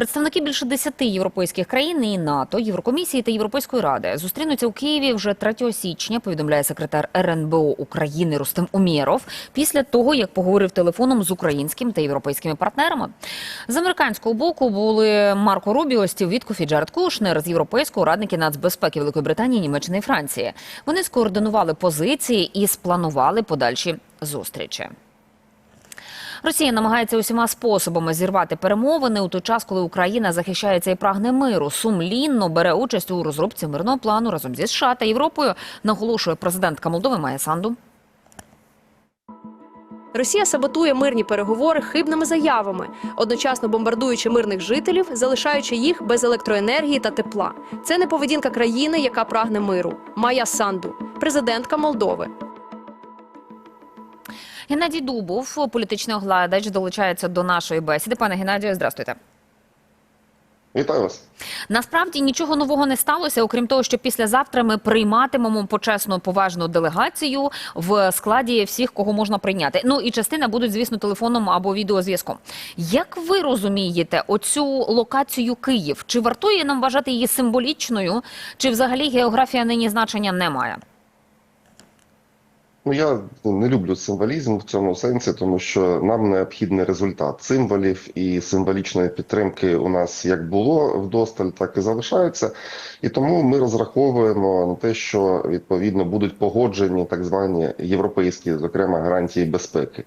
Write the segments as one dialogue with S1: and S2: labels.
S1: Представники більше десяти європейських країн і НАТО, Єврокомісії та Європейської ради зустрінуться у Києві вже 3 січня. Повідомляє секретар РНБО України Рустем Умєров. Після того як поговорив телефоном з українським та європейськими партнерами. З американського боку були Марко Рубіо, Стів Віткоф Кушнер з європейського радники нацбезпеки Великої Британії, Німеччини і Франції. Вони скоординували позиції і спланували подальші зустрічі. Росія намагається усіма способами зірвати перемовини у той час, коли Україна захищається і прагне миру. Сумлінно бере участь у розробці мирного плану разом зі США та Європою. Наголошує президентка Молдови Майя Санду.
S2: Росія саботує мирні переговори хибними заявами, одночасно бомбардуючи мирних жителів, залишаючи їх без електроенергії та тепла. Це не поведінка країни, яка прагне миру. Майя Санду, президентка Молдови.
S1: Геннадій Дубов, політичний оглядач, долучається до нашої бесіди. Пане Геннадію, здрастуйте.
S3: Вітаю вас.
S1: Насправді нічого нового не сталося, окрім того, що післязавтра ми прийматимемо почесну поважну делегацію в складі всіх, кого можна прийняти. Ну і частина будуть, звісно, телефоном або відеозв'язком. Як ви розумієте оцю локацію Київ? Чи вартує нам вважати її символічною, чи взагалі географія нині значення не має?
S3: Ну я не люблю символізм в цьому сенсі, тому що нам необхідний результат символів і символічної підтримки у нас як було вдосталь, так і залишається. І тому ми розраховуємо на те, що відповідно будуть погоджені так звані європейські, зокрема гарантії безпеки.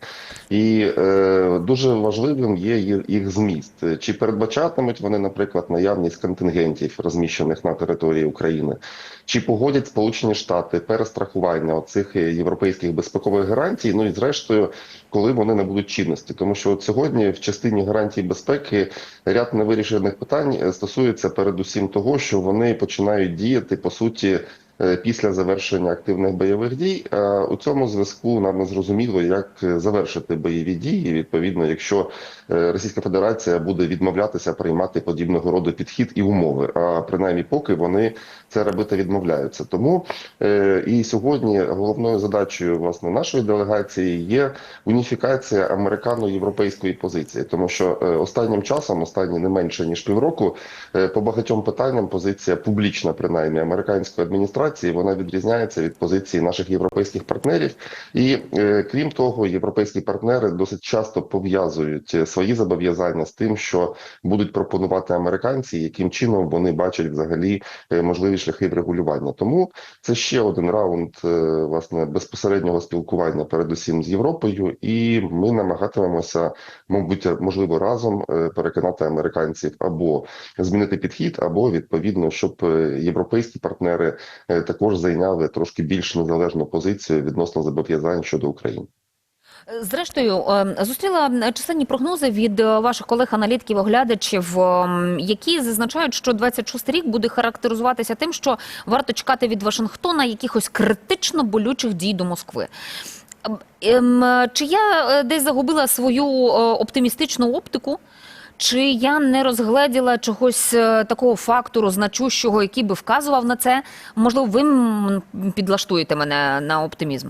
S3: І е, дуже важливим є їх- їх зміст. Чи передбачатимуть вони, наприклад, наявність контингентів, розміщених на території України, чи погодять Сполучені Штати перестрахування оцих європейських безпекових гарантій? Ну і зрештою, коли вони набудуть чинності, тому що от сьогодні в частині гарантій безпеки ряд невирішених питань е, стосується передусім того, що вони починають діяти по суті. Е, Після завершення активних бойових дій у цьому зв'язку нам не зрозуміло, як е, завершити бойові дії. Відповідно, якщо е, Російська Федерація буде відмовлятися приймати подібного роду підхід і умови, а принаймні поки вони це робити відмовляються. Тому е, і сьогодні головною задачею власне нашої делегації є уніфікація американо-європейської позиції, тому що е, останнім часом, останні не менше ніж півроку, е, по багатьом питанням позиція публічна, принаймні американської адміністрації, вона відрізняється від позиції наших європейських партнерів. І е, крім того, європейські партнери досить часто пов'язують е, свої зобов'язання з тим, що будуть пропонувати американці, яким чином вони бачать взагалі е, можливі шляхи врегулювання. Тому це ще один раунд власне безпосереднього спілкування, передусім з Європою, і ми намагатимемося, мабуть, можливо, разом переконати американців або змінити підхід, або відповідно, щоб європейські партнери також зайняли трошки більш незалежну позицію відносно зобов'язань щодо України.
S1: Зрештою, е, зустріла численні прогнози від е, ваших колег-аналітиків, оглядачів, е, які зазначають, що 26 рік буде характеризуватися тим, що варто чекати від Вашингтона якихось критично болючих дій до Москви. Ем, Чи я е, десь загубила свою е, оптимістичну оптику? Чи я не розгледіла чогось е, такого фактору значущого, який би вказував на це? Можливо, ви підлаштуєте мене на оптимізм?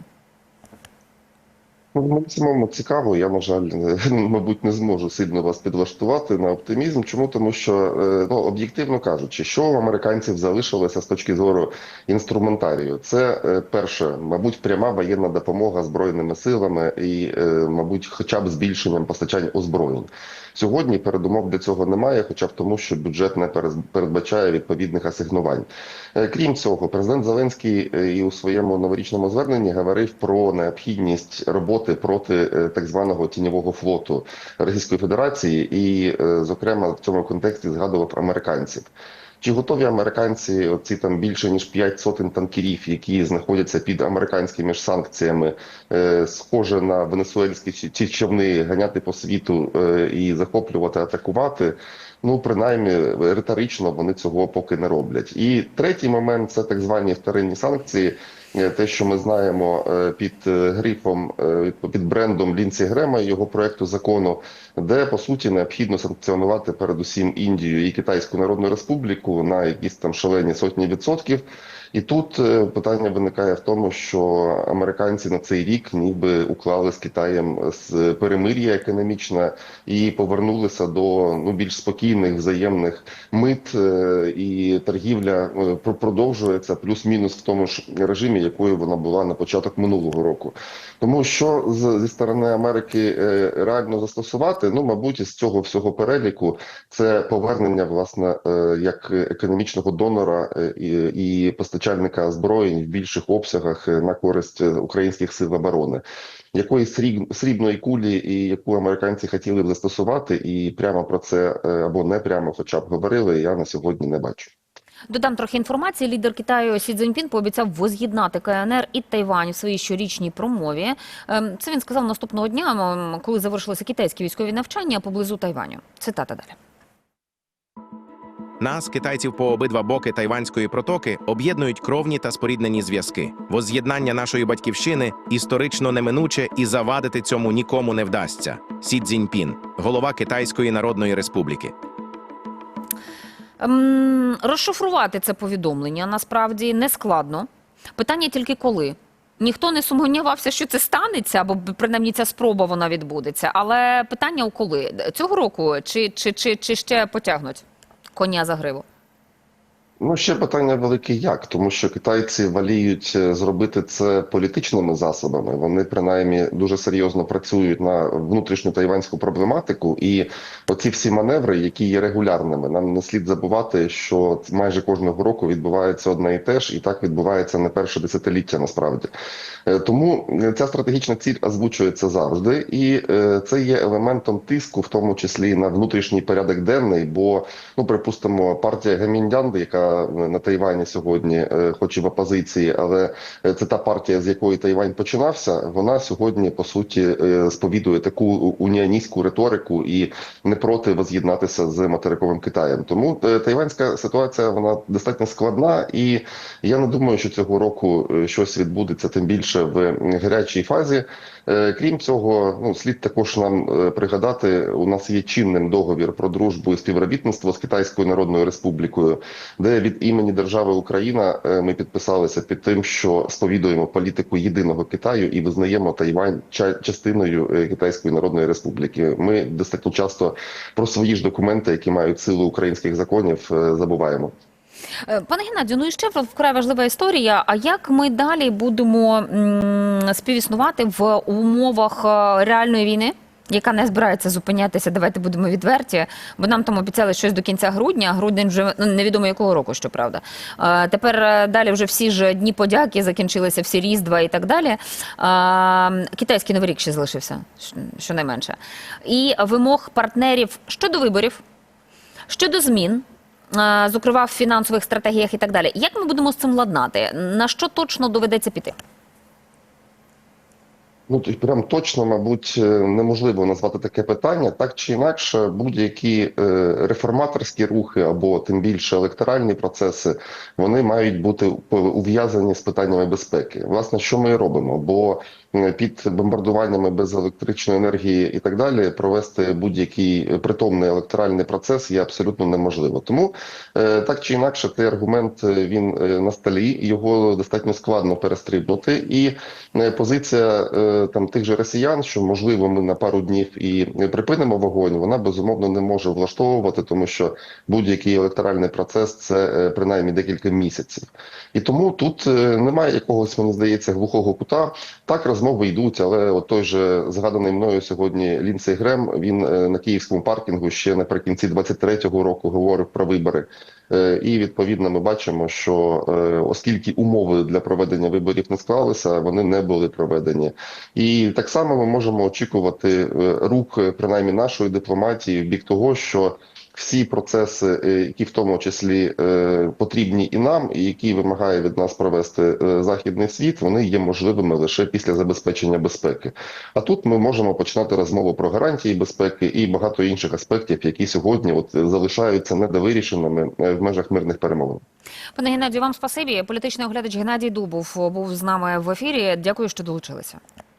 S3: Ну, цікаво. Я на жаль, мабуть, не зможу сильно вас підлаштувати на оптимізм. Чому тому, що е, ну об'єктивно кажучи, що у американців залишилося з точки зору інструментарію, це е, перше, мабуть, пряма воєнна допомога збройними силами і, мабуть, хоча б збільшенням постачань озброєнь. Сьогодні передумов для цього немає, хоча б тому, що бюджет не передбачає відповідних асигнувань. Е, Крім цього, президент Зеленський е, і у своєму новорічному зверненні говорив про необхідність роботи проти е, так званого тіньового флоту Російської Федерації, і, зокрема, в цьому контексті згадував американців. Чи готові американці оці там більше ніж 5 сотень танкерів, які знаходяться під американськими ж санкціями, е, схоже на венесуельські чи човни ганяти по світу е, і захоплювати, атакувати? Ну, принаймні, риторично вони цього поки не роблять. І третій момент це так звані вторинні санкції. Е, Те, що ми знаємо е, під е, грифом, під брендом Лінці Грема і його проекту закону, де по суті необхідно санкціонувати передусім Індію і Китайську Народну Республіку на якісь там шалені сотні відсотків. І тут е, питання виникає в тому, що американці на цей рік ніби уклали з Китаєм з перемир'я економічне і повернулися до ну більш спокійних взаємних мит е, і торгівля е, продовжується плюс-мінус в тому ж режимі, якою вона була на початок минулого року. Тому що зі сторони Америки е, реально застосувати, ну мабуть, із цього всього переліку це повернення власне е, як економічного донора е, і, і постачальника озброєнь в більших обсягах е, на користь е, українських сил оборони. Сріб- срібної кулі, і яку американці хотіли б застосувати, і прямо про це е, або не прямо, хоча б говорили, я на сьогодні не бачу.
S1: Додам трохи інформації. Лідер Китаю Сі Цзіньпін пообіцяв воз'єднати КНР і Тайвань в своїй щорічній промові. Ем, Це він сказав наступного дня, коли завершилися китайські військові навчання поблизу Тайваню. Цитата далі.
S4: Нас, китайців по обидва боки Тайванської протоки, об'єднують кровні та споріднені зв'язки. Воз'єднання нашої батьківщини історично неминуче і завадити цьому нікому не вдасться. Сі Цзіньпін, голова Китайської Народної Республіки.
S1: Ем, розшифрувати це повідомлення насправді не складно. Питання тільки коли. Ніхто не сумнівався, що це станеться, або принаймні ця спроба вона відбудеться. Але питання у коли цього року чи, чи, чи, чи ще потягнуть коня за гриву?
S3: Ну, ще питання велике як, тому що китайці воліють е, зробити це політичними засобами. Вони принаймні дуже серйозно працюють на внутрішню тайванську проблематику, і оці всі маневри, які є регулярними, нам не слід забувати, що майже кожного року відбувається одне і те ж, і так відбувається не перше десятиліття. Насправді Е, тому е, ця стратегічна ціль озвучується завжди, і це є елементом тиску, в тому числі на внутрішній порядок денний. Бо ну припустимо, партія Гаміндян, яка е, на Тайвані сьогодні, е, хоч і в опозиції, але е, це та партія, з якої Тайвань починався. Вона сьогодні по суті сповідує таку уніоністську риторику і не проти воз'єднатися з материковим Китаєм. Тому тайванська ситуація вона достатньо складна, і я не думаю, що цього року щось відбудеться тим більше в гарячій фазі. Крім цього, ну слід також нам пригадати, у нас є чинним договір про дружбу і співробітництво з Китайською Народною Республікою, де від імені держави Україна е, ми підписалися під тим, що сповідуємо політику єдиного Китаю і визнаємо Тайвань ча- частиною е, Китайської Народної Республіки. Ми достатньо часто про свої ж документи, які мають силу українських законів, е, забуваємо.
S1: Пане Геннадію, ну і ще вкрай важлива історія. А як ми далі будемо співіснувати в умовах реальної війни? Яка не збирається зупинятися, давайте будемо відверті, бо нам там обіцяли щось до кінця грудня, грудень вже ну, невідомо якого року, щоправда. Е, тепер е, далі вже всі ж дні подяки закінчилися, всі різдва і так далі. Е, китайський новий рік ще залишився, щонайменше. І вимог партнерів щодо виборів, щодо змін, зокрема в фінансових стратегіях і так далі. Як ми будемо з цим ладнати? На що точно доведеться піти?
S3: Ну, то прям точно, мабуть, е, неможливо назвати таке питання. Так чи інакше, будь-які е, реформаторські рухи або тим більше електоральні процеси, вони мають бути ув'язані з питаннями безпеки. Власне, що ми робимо? Бо під бомбардуваннями без електричної енергії і так далі провести будь-який притомний електоральний процес є абсолютно неможливо. Тому е, так чи інакше, цей аргумент е, він е, на столі, його достатньо складно перестрибнути. І позиція там тих же росіян, що можливо ми на пару днів і припинимо вогонь, вона безумовно не може влаштовувати, тому що будь-який електоральний процес це принаймні декілька місяців. І тому тут немає якогось, мені здається, глухого кута. Так розмови йдуть, але от той же згаданий мною сьогодні Лінсей Грем, він е, на київському паркінгу ще наприкінці 23-го року говорив про вибори. Е, І відповідно ми бачимо, що е, оскільки умови для проведення виборів не склалися, вони не були проведені. І так само ми можемо очікувати е, принаймні нашої дипломатії, в бік того, що всі процеси, е, які в тому числі е, потрібні і нам, і які вимагає від нас провести е, західний світ, вони є можливими лише після забезпечення безпеки. А тут ми можемо починати розмову про гарантії безпеки і багато інших аспектів, які сьогодні от залишаються недовирішеними в межах мирних перемовин.
S1: Пане Геннадію, вам спасибі. Політичний оглядач Геннадій Дубов був з нами в ефірі. Дякую, що долучилися.